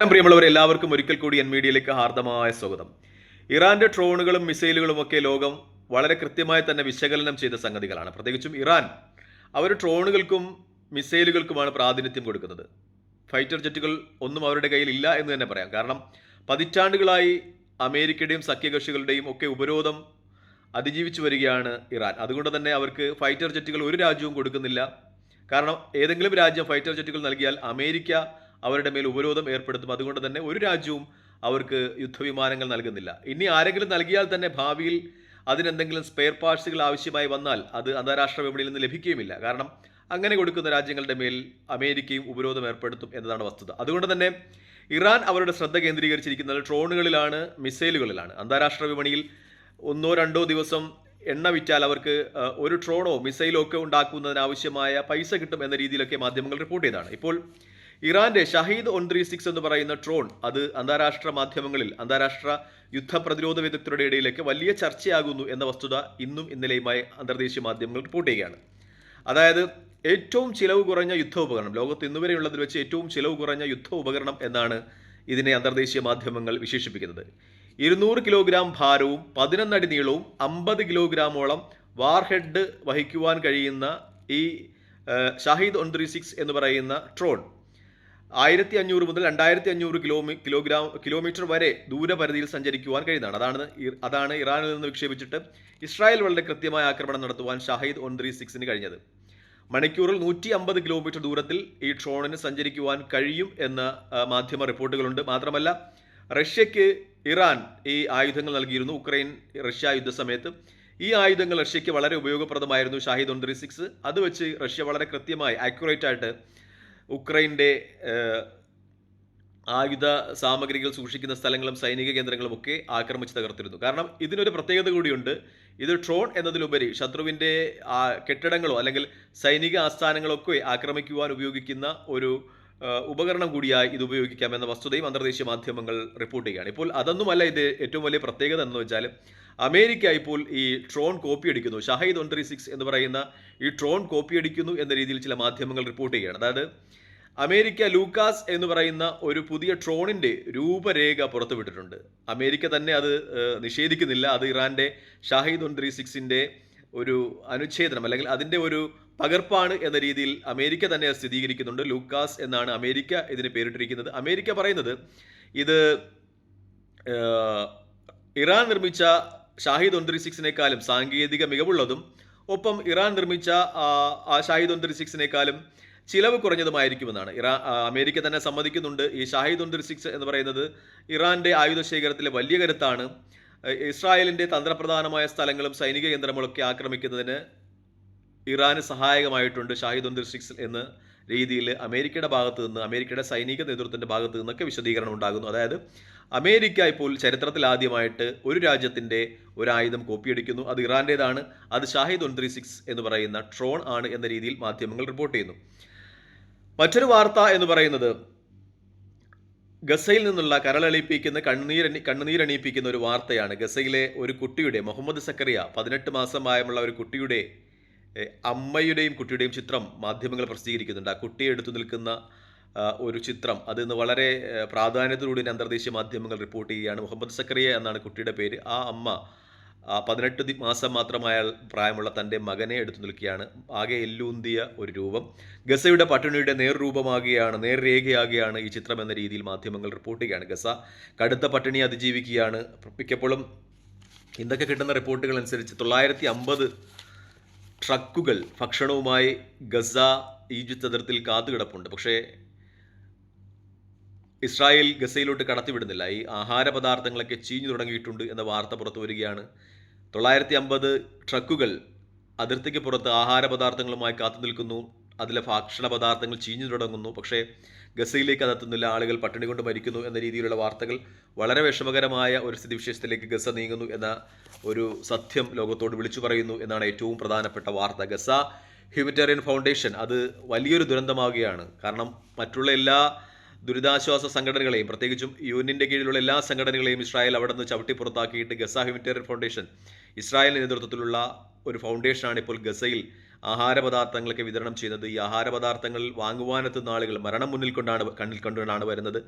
പ്രിയമുള്ളവർ എല്ലാവർക്കും ഒരിക്കൽ കൂടി എൻ മീഡിയയിലേക്ക് ഹാർദമായ സ്വാഗതം. ഇറാന്റെ ഡ്രോണുകളും മിസൈലുകളും ഒക്കെ ലോകം വളരെ കൃത്യമായി തന്നെ വിശകലനം ചെയ്ത സംഗതികളാണ്. പ്രത്യേകിച്ചും ഇറാൻ അവർ ഡ്രോണുകൾക്കും മിസൈലുകൾക്കുമാണ് പ്രാതിനിധ്യം കൊടുക്കുന്നത്. ഫൈറ്റർ ജെറ്റുകൾ ഒന്നും അവരുടെ കയ്യിൽ ഇല്ല എന്ന് തന്നെ പറയാം. കാരണം പതിറ്റാണ്ടുകളായി അമേരിക്കയുടെയും സഖ്യകക്ഷികളുടെയും ഒക്കെ ഉപരോധം അതിജീവിച്ചു വരികയാണ് ഇറാൻ. അതുകൊണ്ട് തന്നെ അവർക്ക് ഫൈറ്റർ ജെറ്റുകൾ ഒരു രാജ്യവും കൊടുക്കുന്നില്ല. കാരണം ഏതെങ്കിലും രാജ്യം ഫൈറ്റർ ജെറ്റുകൾ നൽകിയാൽ അമേരിക്ക അവരുടെ മേൽ ഉപരോധം ഏർപ്പെടുത്തും. അതുകൊണ്ട് തന്നെ ഒരു രാജ്യവും അവർക്ക് യുദ്ധവിമാനങ്ങൾ നൽകുന്നില്ല. ഇനി ആരെങ്കിലും നൽകിയാൽ തന്നെ ഭാവിയിൽ അതിനെന്തെങ്കിലും സ്പെയർ പാർട്സുകൾ ആവശ്യമായി വന്നാൽ അത് അന്താരാഷ്ട്ര വിപണിയിൽ നിന്ന് ലഭിക്കുകയുമില്ല. കാരണം അങ്ങനെ കൊടുക്കുന്ന രാജ്യങ്ങളുടെ മേൽ അമേരിക്കയും ഉപരോധം ഏർപ്പെടുത്തും എന്നതാണ് വസ്തുത. അതുകൊണ്ട് തന്നെ ഇറാൻ അവരുടെ ശ്രദ്ധ കേന്ദ്രീകരിച്ചിരിക്കുന്നത് ഡ്രോണുകളിലാണ് മിസൈലുകളിലാണ്. അന്താരാഷ്ട്ര വിപണിയിൽ ഒന്നോ രണ്ടോ ദിവസം എണ്ണ വിറ്റാൽ അവർക്ക് ഒരു ഡ്രോണോ മിസൈലോ ഒക്കെ ഉണ്ടാക്കുന്നതിന് ആവശ്യമായ പൈസ കിട്ടും എന്ന രീതിയിലൊക്കെ മാധ്യമങ്ങൾ റിപ്പോർട്ട് ചെയ്തതാണ്. ഇപ്പോൾ ഇറാന്റെ ഷഹീദ് ഒൺ ത്രീ സിക്സ് എന്ന് പറയുന്ന ഡ്രോൺ അത് അന്താരാഷ്ട്ര മാധ്യമങ്ങളിൽ അന്താരാഷ്ട്ര യുദ്ധ പ്രതിരോധ വിദഗ്ധരുടെ ഇടയിലേക്ക് വലിയ ചർച്ചയാകുന്നു എന്ന വസ്തുത ഇന്നും ഇന്നലെയുമായി അന്തർദേശീയ മാധ്യമങ്ങൾ റിപ്പോർട്ട് ചെയ്യുകയാണ്. അതായത് ഏറ്റവും ചിലവ് കുറഞ്ഞ യുദ്ധ ഉപകരണം ലോകത്ത് ഇന്നുവരെയുള്ളതിൽ വെച്ച് ഏറ്റവും ചിലവ് കുറഞ്ഞ യുദ്ധ ഉപകരണം എന്നാണ് ഇതിനെ അന്തർദേശീയ മാധ്യമങ്ങൾ വിശേഷിപ്പിക്കുന്നത്. ഇരുന്നൂറ് കിലോഗ്രാം ഭാരവും പതിനൊന്നടി നീളവും അമ്പത് കിലോഗ്രാമോളം വാർഹെഡ് വഹിക്കുവാൻ കഴിയുന്ന ഈ ഷാഹിദ് ഒൺ ത്രീ സിക്സ് എന്ന് പറയുന്ന ട്രോൺ ആയിരത്തി അഞ്ഞൂറ് മുതൽ രണ്ടായിരത്തി അഞ്ഞൂറ് കിലോമീ കിലോഗ്രാം കിലോമീറ്റർ വരെ ദൂരപരിധിയിൽ സഞ്ചരിക്കുവാൻ കഴിയുന്നതാണ്. അതാണ് അതാണ് ഇറാനിൽ നിന്ന് വിക്ഷേപിച്ചിട്ട് ഇസ്രായേൽ വളരെ കൃത്യമായ ആക്രമണം നടത്തുവാൻ ഷാഹിദ് ഒൻ ത്രീ സിക്സിന് കഴിഞ്ഞത്. മണിക്കൂറിൽ നൂറ്റി അമ്പത് കിലോമീറ്റർ ദൂരത്തിൽ ഈ ഡ്രോണിന് സഞ്ചരിക്കുവാൻ കഴിയും എന്ന മാധ്യമ റിപ്പോർട്ടുകളുണ്ട്. മാത്രമല്ല റഷ്യക്ക് ഇറാൻ ഈ ആയുധങ്ങൾ നൽകിയിരുന്നു. ഉക്രൈൻ റഷ്യ യുദ്ധ സമയത്ത്. ഈ ആയുധങ്ങൾ റഷ്യക്ക് വളരെ ഉപയോഗപ്രദമായിരുന്നു ഷാഹിദ് ഒൻ ത്രീ സിക്സ്. അത് വെച്ച് റഷ്യ വളരെ കൃത്യമായി ആക്യുറേറ്റ് ആയിട്ട് ഉക്രൈന്റെ ആയുധ സാമഗ്രികൾ സൂക്ഷിക്കുന്ന സ്ഥലങ്ങളും സൈനിക കേന്ദ്രങ്ങളും ഒക്കെ ആക്രമിച്ച് തകർത്തിരുന്നു. കാരണം ഇതിനൊരു പ്രത്യേകത കൂടിയുണ്ട്. ഇത് ട്രോൺ എന്നതിലുപരി ശത്രുവിന്റെ കെട്ടിടങ്ങളോ അല്ലെങ്കിൽ സൈനിക ആസ്ഥാനങ്ങളൊക്കെ ആക്രമിക്കുവാൻ ഉപയോഗിക്കുന്ന ഒരു ഉപകരണം കൂടിയായി ഇത് ഉപയോഗിക്കാം എന്ന വസ്തുതയും അന്തർദേശീയ മാധ്യമങ്ങൾ റിപ്പോർട്ട് ചെയ്യുകയാണ്. ഇപ്പോൾ അതൊന്നുമല്ല ഇത് ഏറ്റവും വലിയ പ്രത്യേകത എന്ന് വെച്ചാൽ അമേരിക്ക ഇപ്പോൾ ഈ ട്രോൺ കോപ്പി അടിക്കുന്നു ഷഹീദ് ഒൺ ത്രീ സിക്സ് എന്ന് പറയുന്ന ഈ ട്രോൺ കോപ്പി അടിക്കുന്നു എന്ന രീതിയിൽ ചില മാധ്യമങ്ങൾ റിപ്പോർട്ട് ചെയ്യുകയാണ്. അതായത് അമേരിക്ക ലൂക്കാസ് എന്ന് പറയുന്ന ഒരു പുതിയ ട്രോണിന്റെ രൂപരേഖ പുറത്തുവിട്ടിട്ടുണ്ട്. അമേരിക്ക തന്നെ അത് നിഷേധിക്കുന്നില്ല. അത് ഇറാന്റെ ഷാഹിദ് വൺ ത്രീ സിക്സിന്റെ ഒരു അനുച്ഛേദനം അല്ലെങ്കിൽ അതിന്റെ ഒരു പകർപ്പാണ് എന്ന രീതിയിൽ അമേരിക്ക തന്നെ സ്ഥിരീകരിക്കുന്നുണ്ട്. ലൂക്കാസ് എന്നാണ് അമേരിക്ക ഇതിന് പേരിട്ടിരിക്കുന്നത്. അമേരിക്ക പറയുന്നത് ഇത് ഇറാൻ നിർമ്മിച്ച ഷാഹിദ് ത്രീ സിക്സിനേക്കാളും സാങ്കേതിക മികവുള്ളതും ഒപ്പം ഇറാൻ നിർമ്മിച്ച ആ, ഷാഹിദ് ത്രീ സിക്സിനേക്കാളും ചിലവ് കുറഞ്ഞതുമായിരിക്കുമെന്നാണ്. ഇറാ അമേരിക്ക തന്നെ സമ്മതിക്കുന്നുണ്ട്. ഈ ഷാഹിദ് ഒൺ ത്രീ സിക്സ് എന്ന് പറയുന്നത് ഇറാന്റെ ആയുധ ശേഖരത്തിലെ വലിയ കരുത്താണ്. ഏഹ്, ഇസ്രായേലിന്റെ തന്ത്രപ്രധാനമായ സ്ഥലങ്ങളും സൈനിക കേന്ദ്രങ്ങളൊക്കെ ആക്രമിക്കുന്നതിന് ഇറാന് സഹായകമായിട്ടുണ്ട് ഷാഹിദ് ഒൺ ത്രീ സിക്സ് എന്ന രീതിയിൽ അമേരിക്കയുടെ ഭാഗത്ത് നിന്ന് അമേരിക്കയുടെ സൈനിക നേതൃത്വത്തിന്റെ ഭാഗത്ത് നിന്നൊക്കെ വിശദീകരണം ഉണ്ടാകുന്നു. അതായത് അമേരിക്ക ഇപ്പോൾ ചരിത്രത്തിൽ ആദ്യമായിട്ട് ഒരു രാജ്യത്തിന്റെ ഒരു ആയുധം കോപ്പിയടിക്കുന്നു. അത് ഇറാന്റേതാണ് അത് ഷാഹിദ് ത്രീ സിക്സ് എന്ന് പറയുന്ന ട്രോൺ ആണ് എന്ന രീതിയിൽ മാധ്യമങ്ങൾ റിപ്പോർട്ട് ചെയ്യുന്നു. മറ്റൊരു വാർത്ത എന്ന് പറയുന്നത് ഗസയിൽ നിന്നുള്ള കരളളിപ്പിക്കുന്ന കണ്ണീരണി കണ്ണുനീരണിയിപ്പിക്കുന്ന ഒരു വാർത്തയാണ്. ഗസയിലെ ഒരു കുട്ടിയുടെ മുഹമ്മദ് സക്കറിയ പതിനെട്ട് മാസം പ്രായമുള്ള ഒരു കുട്ടിയുടെ അമ്മയുടെയും കുട്ടിയുടെയും ചിത്രം മാധ്യമങ്ങൾ പ്രസിദ്ധീകരിക്കുന്നുണ്ട്. ആ കുട്ടിയെ എടുത്തു നിൽക്കുന്ന ഒരു ചിത്രം. അത് ഇന്ന് വളരെ പ്രാധാന്യത്തോടുകൂടി അന്തർദേശീയ മാധ്യമങ്ങൾ റിപ്പോർട്ട് ചെയ്യുകയാണ് മുഹമ്മദ് സക്കറിയ എന്നാണ് കുട്ടിയുടെ പേര്. ആ അമ്മ പതിനെട്ട് മാസം മാത്രമായ പ്രായമുള്ള തന്റെ മകനെ എടുത്തു നിൽക്കുകയാണ്. ആകെ എല്ലൂന്തിയ ഒരു രൂപം. ഗസയുടെ പട്ടിണിയുടെ നേർരൂപമാകുകയാണ് നേർരേഖയാകുകയാണ് ഈ ചിത്രം എന്ന രീതിയിൽ മാധ്യമങ്ങൾ റിപ്പോർട്ട് ചെയ്യുകയാണ്. ഗസ കടുത്ത പട്ടിണി അതിജീവിക്കുകയാണ്. മിക്കപ്പോഴും ഇന്നൊക്കെ കിട്ടുന്ന റിപ്പോർട്ടുകൾ അനുസരിച്ച് തൊള്ളായിരത്തി അമ്പത് ട്രക്കുകൾ ഭക്ഷണവുമായി ഗസ ഈജിപ്ത് അതിർത്തിയിൽ കാത്തുകിടപ്പുണ്ട്. പക്ഷേ ഇസ്രായേൽ ഗസയിലോട്ട് കടത്തിവിടുന്നില്ല. ഈ ആഹാര പദാർത്ഥങ്ങളൊക്കെ ചീഞ്ഞു തുടങ്ങിയിട്ടുണ്ട് എന്ന വാർത്ത പുറത്തു വരികയാണ്. തൊള്ളായിരത്തി അമ്പത് ട്രക്കുകൾ അതിർത്തിക്ക് പുറത്ത് ആഹാര പദാർത്ഥങ്ങളുമായി കാത്തു നിൽക്കുന്നു. അതിലെ ഭക്ഷണ പദാർത്ഥങ്ങൾ ചീഞ്ഞു തുടങ്ങുന്നു. പക്ഷേ ഗസയിലേക്ക് അതെത്തുന്നില്ല ആളുകൾ പട്ടിണി കൊണ്ട് മരിക്കുന്നു എന്ന രീതിയിലുള്ള വാർത്തകൾ വളരെ വിഷമകരമായ ഒരു സ്ഥിതിവിശേഷത്തിലേക്ക് ഗസ നീങ്ങുന്നു എന്ന ഒരു സത്യം ലോകത്തോട് വിളിച്ചു പറയുന്നു എന്നാണ് ഏറ്റവും പ്രധാനപ്പെട്ട വാർത്ത. ഗസ ഹ്യൂമറ്റേറിയൻ ഫൗണ്ടേഷൻ അത് വലിയൊരു ദുരന്തമാവുകയാണ്. കാരണം മറ്റുള്ള എല്ലാ ദുരിതാശ്വാസ സംഘടനകളെയും പ്രത്യേകിച്ചും യൂണിയന്റെ കീഴിലുള്ള എല്ലാ സംഘടനകളെയും ഇസ്രായേൽ അവിടെ നിന്ന് ചവിട്ടി പുറത്താക്കിയിട്ട് ഗസ ഹ്യൂമിറ്റേറിയൻ ഫൗണ്ടേഷൻ ഇസ്രായേലിന്റെ നേതൃത്വത്തിലുള്ള ഒരു ഫൗണ്ടേഷനാണ് ഇപ്പോൾ ഗസയിൽ ആഹാര പദാർത്ഥങ്ങളൊക്കെ വിതരണം ചെയ്യുന്നത്. ഈ ആഹാരപദാർത്ഥങ്ങൾ വാങ്ങുവാനെത്തുന്ന ആളുകൾ മരണം മുന്നിൽ കൊണ്ടാണ് കണ്ണിൽ കണ്ടുകൊണ്ടാണ് വരുന്നത്.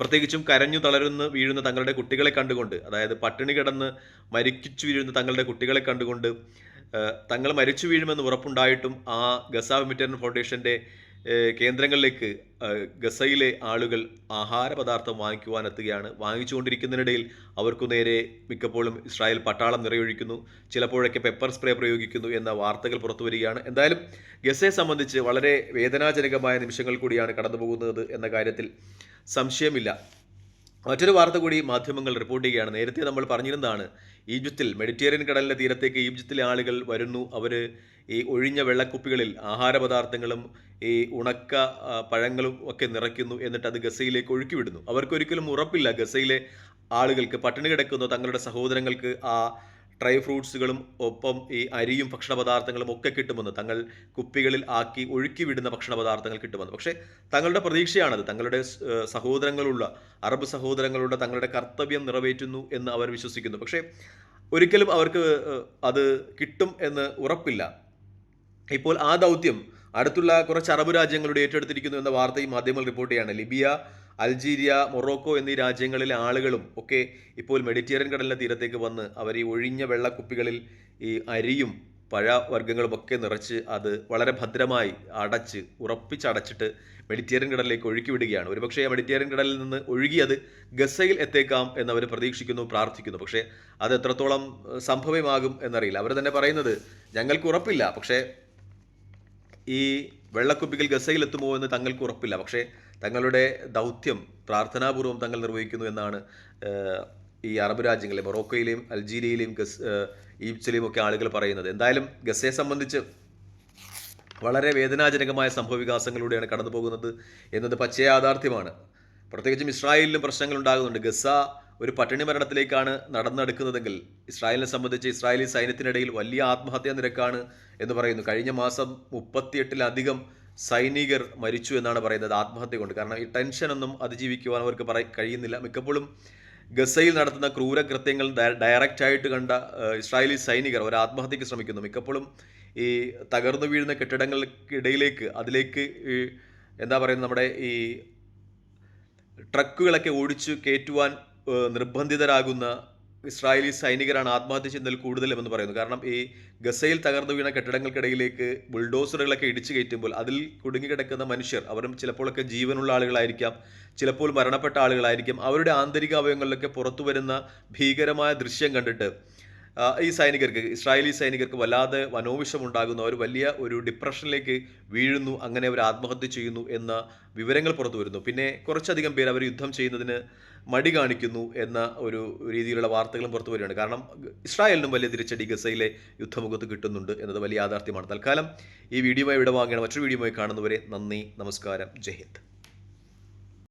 പ്രത്യേകിച്ചും കരഞ്ഞു തളരുന്ന വീഴുന്ന തങ്ങളുടെ കുട്ടികളെ കണ്ടുകൊണ്ട് അതായത് പട്ടിണി കിടന്ന് മരിച്ചു വീഴുന്ന തങ്ങളുടെ കുട്ടികളെ കണ്ടുകൊണ്ട് തങ്ങൾ മരിച്ചു വീഴുമെന്ന് ഉറപ്പുണ്ടായിട്ടും ആ ഗസ വെമിറ്റേറിയൻ ഫൗണ്ടേഷന്റെ കേന്ദ്രങ്ങളിലേക്ക് ഗസയിലെ ആളുകൾ ആഹാര പദാർത്ഥം വാങ്ങിക്കുവാൻ എത്തുകയാണ്. വാങ്ങിച്ചുകൊണ്ടിരിക്കുന്നതിനിടയിൽ അവർക്കു നേരെ മിക്കപ്പോഴും ഇസ്രായേൽ പട്ടാളം നിറയൊഴിക്കുന്നു. ചിലപ്പോഴൊക്കെ പെപ്പർ സ്പ്രേ പ്രയോഗിക്കുന്നു എന്ന വാർത്തകൾ പുറത്തു വരികയാണ്. എന്തായാലും ഗസയെ സംബന്ധിച്ച് വളരെ വേദനാജനകമായ നിമിഷങ്ങൾ കൂടിയാണ് കടന്നു പോകുന്നത് എന്ന കാര്യത്തിൽ സംശയമില്ല. മറ്റൊരു വാർത്ത കൂടി മാധ്യമങ്ങൾ റിപ്പോർട്ട് ചെയ്യുകയാണ്. നേരത്തെ നമ്മൾ പറഞ്ഞിരുന്നതാണ് ഈജിപ്തിൽ മെഡിറ്ററേനിയൻ കടലിന്റെ തീരത്തേക്ക് ഈജിപ്തിലെ ആളുകൾ വരുന്നു. അവർ ഈ ഒഴിഞ്ഞ വെള്ളക്കുപ്പികളിൽ ആഹാര പദാർത്ഥങ്ങളും ഈ ഉണക്ക പഴങ്ങളും ഒക്കെ നിറയ്ക്കുന്നു എന്നിട്ട് അത് ഗസയിലേക്ക് ഒഴുക്കി വിടുന്നു അവർക്കൊരിക്കലും ഉറപ്പില്ല ഗസയിലെ ആളുകൾക്ക് പട്ടിണി കിടക്കുന്ന തങ്ങളുടെ സഹോദരങ്ങൾക്ക് ആ ഡ്രൈ ഫ്രൂട്ട്സുകളും ഒപ്പം ഈ അരിയും ഭക്ഷണ പദാർത്ഥങ്ങളും ഒക്കെ കിട്ടുമെന്ന് തങ്ങൾ കുപ്പികളിൽ ആക്കി ഒഴുക്കി വിടുന്ന ഭക്ഷണ പദാർത്ഥങ്ങൾ കിട്ടുമെന്ന്. പക്ഷേ തങ്ങളുടെ പ്രതീക്ഷയാണത്. തങ്ങളുടെ സഹോദരങ്ങളുള്ള അറബ് സഹോദരങ്ങളുടെ തങ്ങളുടെ കർത്തവ്യം നിറവേറ്റുന്നു എന്ന് അവർ വിശ്വസിക്കുന്നു. പക്ഷേ ഒരിക്കലും അവർക്ക് അത് കിട്ടും എന്ന് ഉറപ്പില്ല. ഇപ്പോൾ ആ ദൗത്യം അടുത്തുള്ള കുറച്ച് അറബ് രാജ്യങ്ങളുടെ ഏറ്റെടുത്തിരിക്കുന്നു എന്ന വാർത്തയും മാധ്യമങ്ങൾ റിപ്പോർട്ട് ചെയ്യാണ് ലിബിയ അൽജീരിയ മൊറോക്കോ എന്നീ രാജ്യങ്ങളിലെ ആളുകളും ഒക്കെ ഇപ്പോൾ മെഡിറ്ററേനിയൻ കടലിന്റെ തീരത്തേക്ക് വന്ന് അവർ ഈ ഒഴിഞ്ഞ വെള്ളക്കുപ്പികളിൽ ഈ അരിയും പഴവർഗങ്ങളുമൊക്കെ നിറച്ച് അത് വളരെ ഭദ്രമായി അടച്ച് ഉറപ്പിച്ചടച്ചിട്ട് മെഡിറ്റേറിയൻ കടലിലേക്ക് ഒഴുക്കി വിടുകയാണ്. ഒരുപക്ഷേ ആ മെഡിറ്ററേനിയൻ കടലിൽ നിന്ന് ഒഴുകി അത് ഗസയിൽ എത്തേക്കാം എന്നവർ പ്രതീക്ഷിക്കുന്നു പ്രാർത്ഥിക്കുന്നു. പക്ഷേ അത് എത്രത്തോളം സംഭവമാകും എന്നറിയില്ല. അവർ തന്നെ പറയുന്നത് ഞങ്ങൾക്ക് ഉറപ്പില്ല. പക്ഷേ ഈ വെള്ളക്കുപ്പികൾ ഗസയിൽ എത്തുമോ എന്ന് തങ്ങൾക്ക് ഉറപ്പില്ല. പക്ഷേ തങ്ങളുടെ ദൗത്യം പ്രാർത്ഥനാപൂർവം തങ്ങൾ നിർവഹിക്കുന്നു എന്നാണ് ഈ അറബ് രാജ്യങ്ങളിലെ മൊറോക്കോയിലെയും അൽജീരിയയിലെയും ഗസ് ഈജിപ്തിലെയും ഒക്കെ ആളുകൾ പറയുന്നത്. എന്തായാലും ഗസയെ സംബന്ധിച്ച് വളരെ വേദനാജനകമായ സംഭവവികാസങ്ങളിലൂടെയാണ് കടന്നു പോകുന്നത് എന്നത് പച്ചയ യാഥാർത്ഥ്യമാണ് പ്രത്യേകിച്ചും ഇസ്രായേലിലും പ്രശ്നങ്ങൾ ഉണ്ടാകുന്നുണ്ട്. ഗസ ഒരു പട്ടിണി മരണത്തിലേക്കാണ് നടന്നെടുക്കുന്നതെങ്കിൽ ഇസ്രായേലിനെ സംബന്ധിച്ച് ഇസ്രായേലി സൈന്യത്തിനിടയിൽ വലിയ ആത്മഹത്യാ നിരക്കാണ് എന്ന് പറയുന്നു. കഴിഞ്ഞ മാസം മുപ്പത്തിയെട്ടിലധികം സൈനികർ മരിച്ചു എന്നാണ് പറയുന്നത് ആത്മഹത്യ കൊണ്ട്. കാരണം ഈ ടെൻഷനൊന്നും അതിജീവിക്കുവാൻ അവർക്ക് പറ കഴിയുന്നില്ല. മിക്കപ്പോഴും ഗസയിൽ നടത്തുന്ന ക്രൂരകൃത്യങ്ങൾ ഡയറക്റ്റ് ആയിട്ട് കണ്ട ഇസ്രായേലി സൈനികർ അവർ ആത്മഹത്യക്ക് ശ്രമിക്കുന്നു. മിക്കപ്പോഴും ഈ തകർന്നു വീഴുന്ന കെട്ടിടങ്ങൾക്കിടയിലേക്ക് അതിലേക്ക് എന്താ പറയുന്നത് നമ്മുടെ ഈ ട്രക്കുകളൊക്കെ ഓടിച്ചു കയറ്റുവാൻ നിർബന്ധിതരാകുന്ന ഇസ്രായേലി സൈനികരാണ് ആത്മഹത്യ ചെയ്യുന്നതിൽ എന്ന് പറയുന്നു. കാരണം ഈ ഗസയിൽ തകർന്നു വീണ കെട്ടിടങ്ങൾക്കിടയിലേക്ക് ബുൾഡോസറുകളൊക്കെ ഇടിച്ചു കയറ്റുമ്പോൾ അതിൽ കുടുങ്ങിക്കിടക്കുന്ന മനുഷ്യർ അവരും ചിലപ്പോഴൊക്കെ ജീവനുള്ള ആളുകളായിരിക്കാം ചിലപ്പോൾ മരണപ്പെട്ട ആളുകളായിരിക്കും അവരുടെ ആന്തരിക അവയവങ്ങളിലൊക്കെ പുറത്തു വരുന്ന ഭീകരമായ ദൃശ്യം കണ്ടിട്ട് ഈ സൈനികർക്ക് ഇസ്രായേലി സൈനികർക്ക് വല്ലാതെ മനോവിഷം ഉണ്ടാകുന്നു അവർ വലിയ ഒരു ഡിപ്രഷനിലേക്ക് വീഴുന്നു അങ്ങനെ അവർ ആത്മഹത്യ ചെയ്യുന്നു എന്ന വിവരങ്ങൾ പുറത്തു വരുന്നു. പിന്നെ കുറച്ചധികം പേർ അവർ യുദ്ധം ചെയ്യുന്നതിന് മടി കാണിക്കുന്നു എന്ന ഒരു രീതിയിലുള്ള വാർത്തകളും പുറത്തു വരികയാണ്. കാരണം ഇസ്രായേലിനും വലിയ തിരിച്ചടി ഗസയിലെ യുദ്ധമുഖത്ത് കിട്ടുന്നുണ്ട് എന്നത് വലിയ യാഥാർത്ഥ്യമാണ്. തൽക്കാലം ഈ വീഡിയോയുമായി ഇവിടെ വാങ്ങുകയാണ്. മറ്റൊരു വീഡിയോയുമായി കാണുന്നവരെ നന്ദി നമസ്കാരം. ജയ് ഹിന്ദ്.